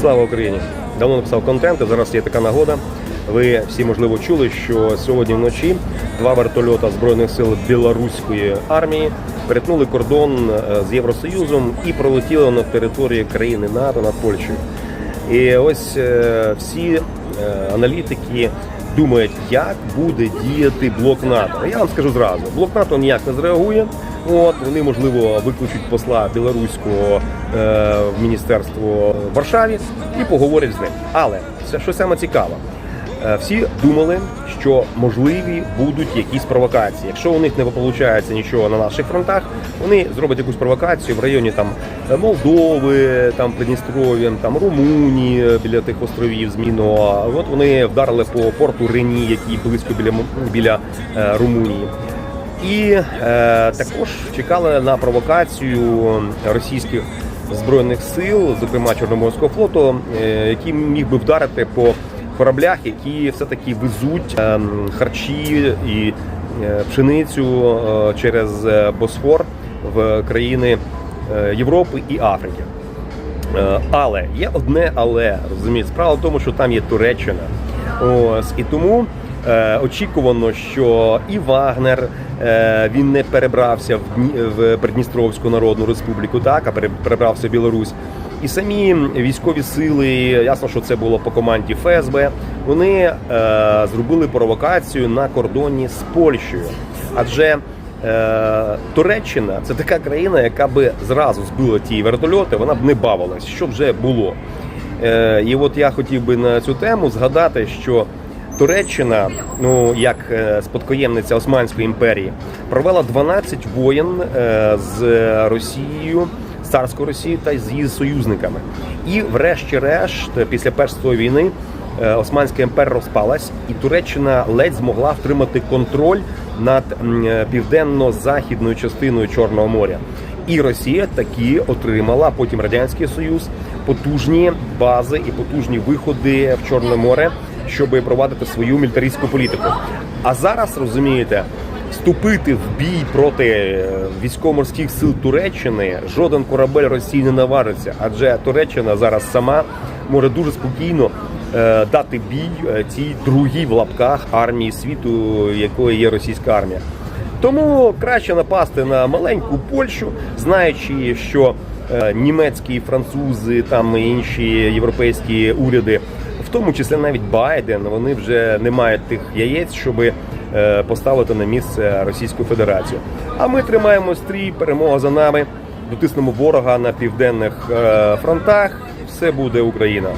Слава Україні! Давно написав контент, і зараз є така нагода. Ви всі можливо чули, що сьогодні вночі два вертольота збройних сил білоруської армії перетнули кордон е, з Євросоюзом і пролетіли на територію країни НАТО над Польщею. І ось е, всі е, аналітики думають, як буде діяти блок НАТО. Я вам скажу зразу: блок НАТО ніяк не зреагує. От вони можливо виключать посла білоруського е, в міністерство в Варшаві і поговорять з ним. Але це що саме цікаво. Е, Всі думали, що можливі будуть якісь провокації. Якщо у них не виходить нічого на наших фронтах, вони зроблять якусь провокацію в районі там Молдови, там Придністров'я, там Румунії біля тих островів Зміно. От вони вдарили по порту Рені, який близько біля біля е, Румунії. І е, також чекали на провокацію російських збройних сил, зокрема Чорноморського флоту, е, який міг би вдарити по кораблях, які все-таки везуть е, харчі і е, пшеницю е, через е, Босфор в країни е, Європи і Африки. Е, Але є одне але розумієте, справа в тому, що там є Туреччина. Ось і тому очікувано, що і Вагнер е, він не перебрався в, Дні- Придністровську Народну Республіку, так а пере- перебрався в Білорусь. І самі військові сили, ясно, що це було по команді ФСБ. Вони е, зробили провокацію на кордоні з Польщею, адже Е, Туреччина це така країна, яка би зразу збила ті вертольоти, вона б не бавилась, що вже було. Е, і от я хотів би на цю тему згадати, що Туреччина, ну як е, спадкоємниця Османської імперії, провела 12 воєн е, з Росією, царською Росією та з її союзниками. І, врешті-решт, після першої війни. Е, Османська імперія розпалась, і Туреччина ледь змогла втримати контроль над південно-західною частиною Чорного моря. І Росія таки отримала, потім Радянський Союз, потужні бази і потужні виходи в Чорне море, щоб провадити свою мілітаристську політику. А зараз розумієте, вступити в бій проти е, військово-морських сил Туреччини жоден корабель Росії не наважиться, адже Туреччина зараз сама може дуже спокійно е, дати бій е, цій другій в лапках армії світу, якою є російська армія. Тому краще напасти на маленьку Польщу, знаючи, що німецькі, французи, там інші європейські уряди, тому числі навіть Байден, вони вже не мають тих яєць, щоб поставити на місце Російську Федерацію. А ми тримаємо стрій, перемога за нами, дотиснемо ворога на південних е, фронтах. Все буде Україна.